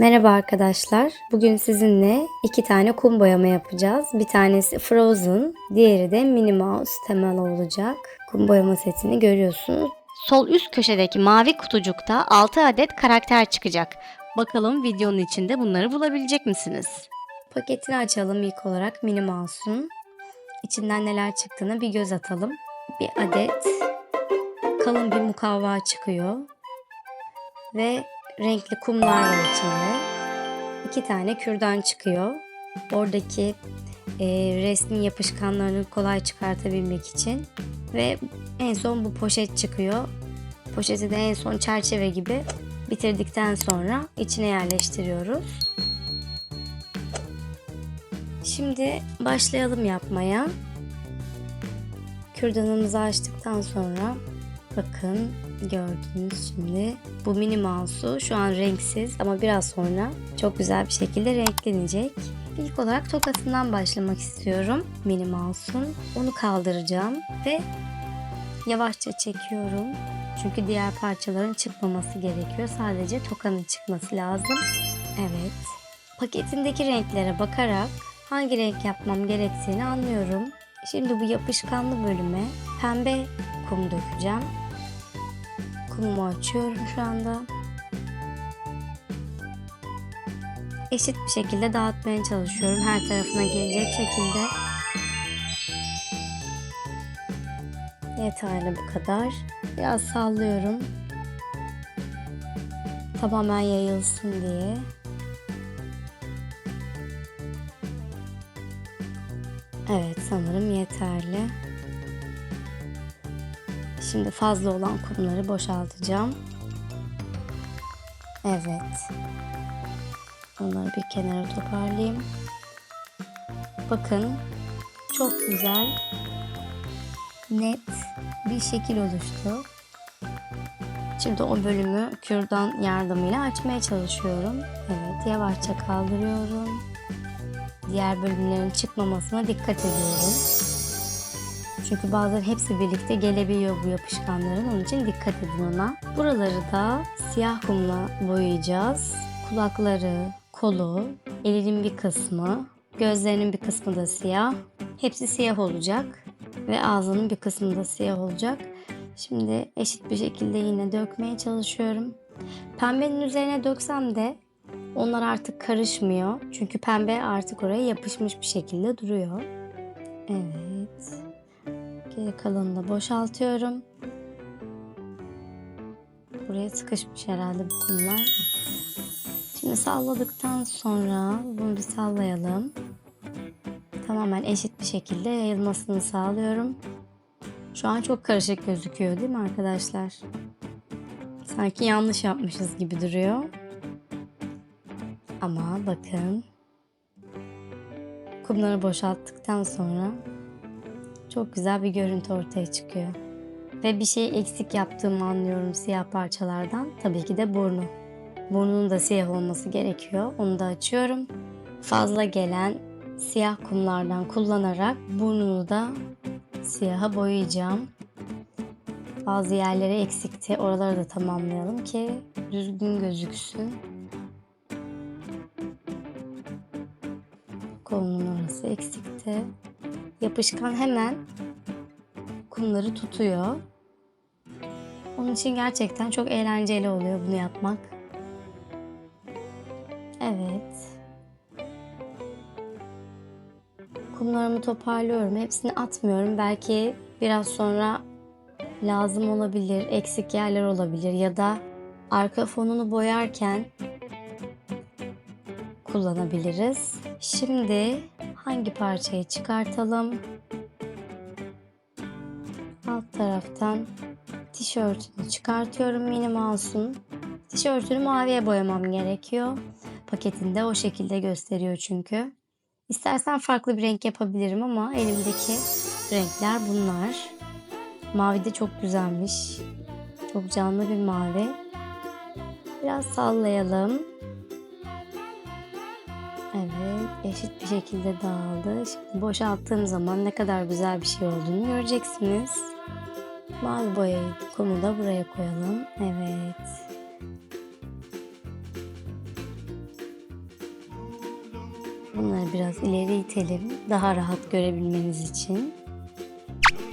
Merhaba arkadaşlar. Bugün sizinle iki tane kum boyama yapacağız. Bir tanesi Frozen, diğeri de Minnie Mouse temel olacak. Kum boyama setini görüyorsunuz. Sol üst köşedeki mavi kutucukta 6 adet karakter çıkacak. Bakalım videonun içinde bunları bulabilecek misiniz? Paketini açalım ilk olarak Minnie Mouse'un. İçinden neler çıktığına bir göz atalım. Bir adet kalın bir mukavva çıkıyor. Ve renkli kumlar var içinde. İki tane kürdan çıkıyor. Oradaki e, resmin yapışkanlarını kolay çıkartabilmek için. Ve en son bu poşet çıkıyor. Poşeti de en son çerçeve gibi bitirdikten sonra içine yerleştiriyoruz. Şimdi başlayalım yapmaya. Kürdanımızı açtıktan sonra bakın gördünüz şimdi bu mini mouse'u şu an renksiz ama biraz sonra çok güzel bir şekilde renklenecek. İlk olarak tokasından başlamak istiyorum mini mouse'un. Onu kaldıracağım ve yavaşça çekiyorum. Çünkü diğer parçaların çıkmaması gerekiyor. Sadece tokanın çıkması lazım. Evet. Paketindeki renklere bakarak hangi renk yapmam gerektiğini anlıyorum. Şimdi bu yapışkanlı bölüme pembe kum dökeceğim. Kumumu açıyorum şu anda. Eşit bir şekilde dağıtmaya çalışıyorum. Her tarafına gelecek şekilde. Yeterli bu kadar. Biraz sallıyorum. Tamamen yayılsın diye. Evet sanırım yeterli. Şimdi fazla olan kumları boşaltacağım. Evet. Onları bir kenara toparlayayım. Bakın çok güzel net bir şekil oluştu. Şimdi o bölümü kürdan yardımıyla açmaya çalışıyorum. Evet yavaşça kaldırıyorum. Diğer bölümlerin çıkmamasına dikkat ediyorum. Çünkü bazen hepsi birlikte gelebiliyor bu yapışkanların. Onun için dikkat edin ona. Buraları da siyah kumla boyayacağız. Kulakları, kolu, elinin bir kısmı, gözlerinin bir kısmı da siyah. Hepsi siyah olacak ve ağzının bir kısmı da siyah olacak. Şimdi eşit bir şekilde yine dökmeye çalışıyorum. Pembenin üzerine döksem de onlar artık karışmıyor. Çünkü pembe artık oraya yapışmış bir şekilde duruyor. Evet. Geri kalanını boşaltıyorum. Buraya sıkışmış herhalde bu kumlar. Şimdi salladıktan sonra bunu bir sallayalım. Tamamen eşit bir şekilde yayılmasını sağlıyorum. Şu an çok karışık gözüküyor değil mi arkadaşlar? Sanki yanlış yapmışız gibi duruyor. Ama bakın kumları boşalttıktan sonra çok güzel bir görüntü ortaya çıkıyor. Ve bir şey eksik yaptığımı anlıyorum siyah parçalardan. Tabii ki de burnu. Burnunun da siyah olması gerekiyor. Onu da açıyorum. Fazla gelen siyah kumlardan kullanarak burnunu da siyaha boyayacağım. Bazı yerleri eksikti. Oraları da tamamlayalım ki düzgün gözüksün. Kolunun orası eksikti. Yapışkan hemen kumları tutuyor. Onun için gerçekten çok eğlenceli oluyor bunu yapmak. Evet. Kumlarımı toparlıyorum. Hepsini atmıyorum. Belki biraz sonra lazım olabilir, eksik yerler olabilir ya da arka fonunu boyarken kullanabiliriz. Şimdi hangi parçayı çıkartalım? Alt taraftan tişörtünü çıkartıyorum Mouse'un. Tişörtünü maviye boyamam gerekiyor. Paketinde o şekilde gösteriyor çünkü. İstersen farklı bir renk yapabilirim ama elimdeki renkler bunlar. Mavi de çok güzelmiş. Çok canlı bir mavi. Biraz sallayalım. Eşit bir şekilde dağıldı. Şimdi boşalttığım zaman ne kadar güzel bir şey olduğunu göreceksiniz. Mavi boyayı kumu da buraya koyalım. Evet. Bunları biraz ileri itelim. Daha rahat görebilmeniz için.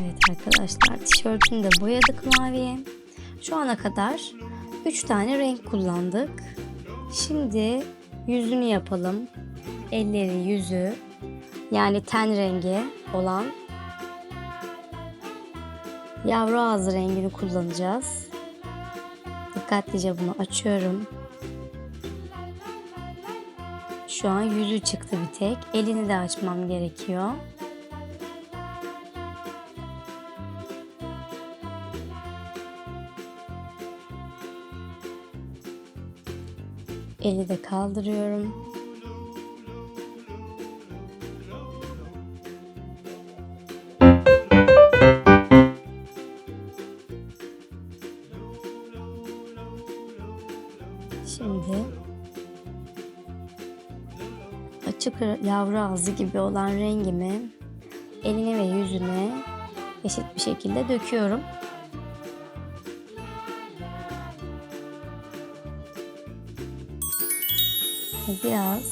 Evet arkadaşlar tişörtünü de boyadık maviye. Şu ana kadar 3 tane renk kullandık. Şimdi yüzünü yapalım. Elleri, yüzü yani ten rengi olan yavru ağzı rengini kullanacağız. Dikkatlice bunu açıyorum. Şu an yüzü çıktı bir tek. Elini de açmam gerekiyor. Eli de kaldırıyorum. Şimdi açık yavru ağzı gibi olan rengimi eline ve yüzüne eşit bir şekilde döküyorum. Biraz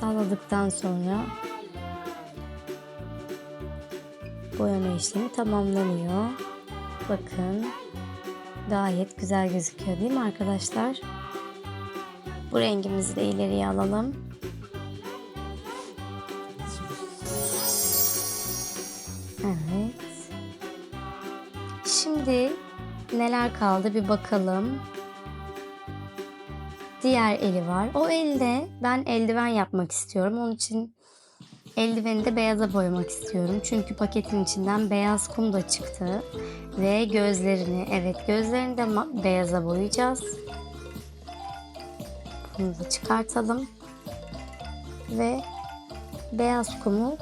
salladıktan sonra boyama işlemi tamamlanıyor. Bakın gayet güzel gözüküyor değil mi arkadaşlar? Bu rengimizi de ileriye alalım. Evet. Şimdi neler kaldı bir bakalım. Diğer eli var. O elde ben eldiven yapmak istiyorum. Onun için eldiveni de beyaza boyamak istiyorum. Çünkü paketin içinden beyaz kum da çıktı. Ve gözlerini, evet gözlerini de beyaza boyayacağız. Bunu da çıkartalım. Ve beyaz kumu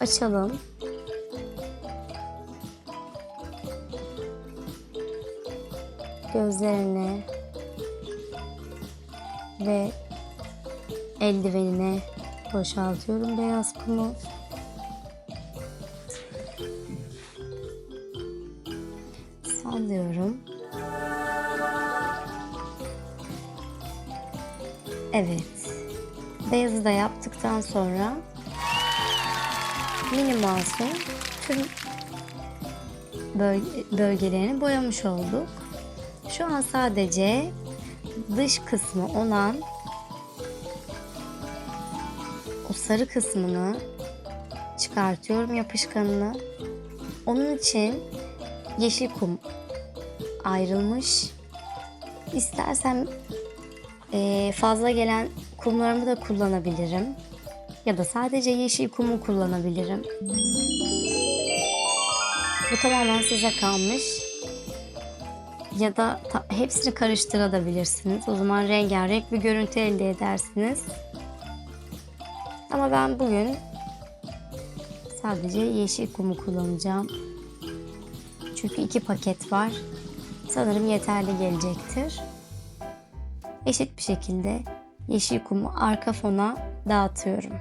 açalım. Gözlerine ve eldivenine boşaltıyorum beyaz kumu. Sallıyorum. Evet. Beyazı da yaptıktan sonra mini mouse'un tüm böl- bölgelerini boyamış olduk. Şu an sadece dış kısmı olan sarı kısmını çıkartıyorum yapışkanını. Onun için yeşil kum ayrılmış. İstersem eee, fazla gelen kumlarımı da kullanabilirim. Ya da sadece yeşil kumu kullanabilirim. Bu tamamen size kalmış. Ya da hepsini karıştırabilirsiniz. O zaman rengarenk bir görüntü elde edersiniz. Ama ben bugün sadece yeşil kumu kullanacağım. Çünkü iki paket var. Sanırım yeterli gelecektir. Eşit bir şekilde yeşil kumu arka fona dağıtıyorum.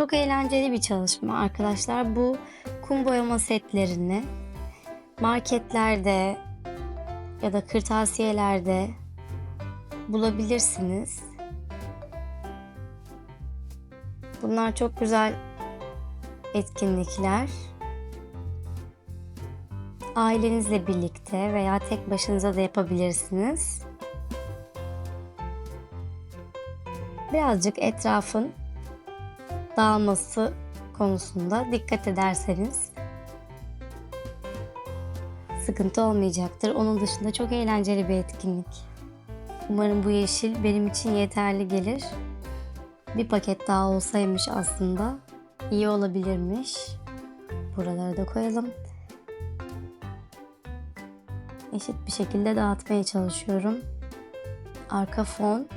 Çok eğlenceli bir çalışma arkadaşlar. Bu kum boyama setlerini marketlerde ya da kırtasiyelerde bulabilirsiniz. Bunlar çok güzel etkinlikler. Ailenizle birlikte veya tek başınıza da yapabilirsiniz. Birazcık etrafın dağılması konusunda dikkat ederseniz sıkıntı olmayacaktır. Onun dışında çok eğlenceli bir etkinlik. Umarım bu yeşil benim için yeterli gelir. Bir paket daha olsaymış aslında iyi olabilirmiş. Buraları da koyalım. Eşit bir şekilde dağıtmaya çalışıyorum. Arka fon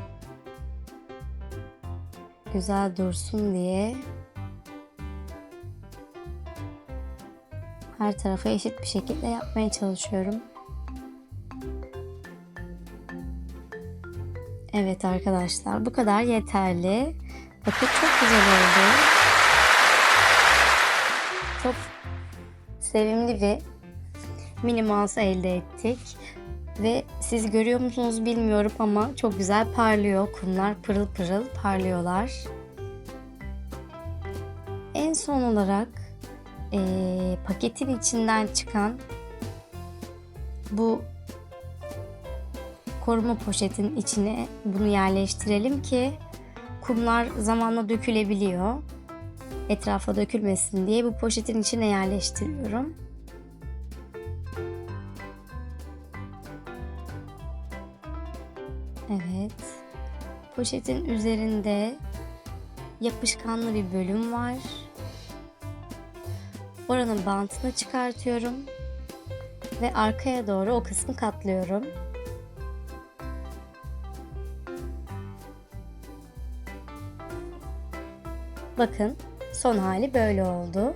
güzel dursun diye her tarafa eşit bir şekilde yapmaya çalışıyorum. Evet arkadaşlar bu kadar yeterli. Bakın çok güzel oldu. Çok sevimli bir mini mouse elde ettik. Ve siz görüyor musunuz bilmiyorum ama çok güzel parlıyor. Kumlar pırıl pırıl parlıyorlar. En son olarak eee, paketin içinden çıkan bu koruma poşetin içine bunu yerleştirelim ki kumlar zamanla dökülebiliyor. Etrafa dökülmesin diye bu poşetin içine yerleştiriyorum. Poşetin üzerinde yapışkanlı bir bölüm var. Oranın bantını çıkartıyorum ve arkaya doğru o kısmı katlıyorum. Bakın son hali böyle oldu.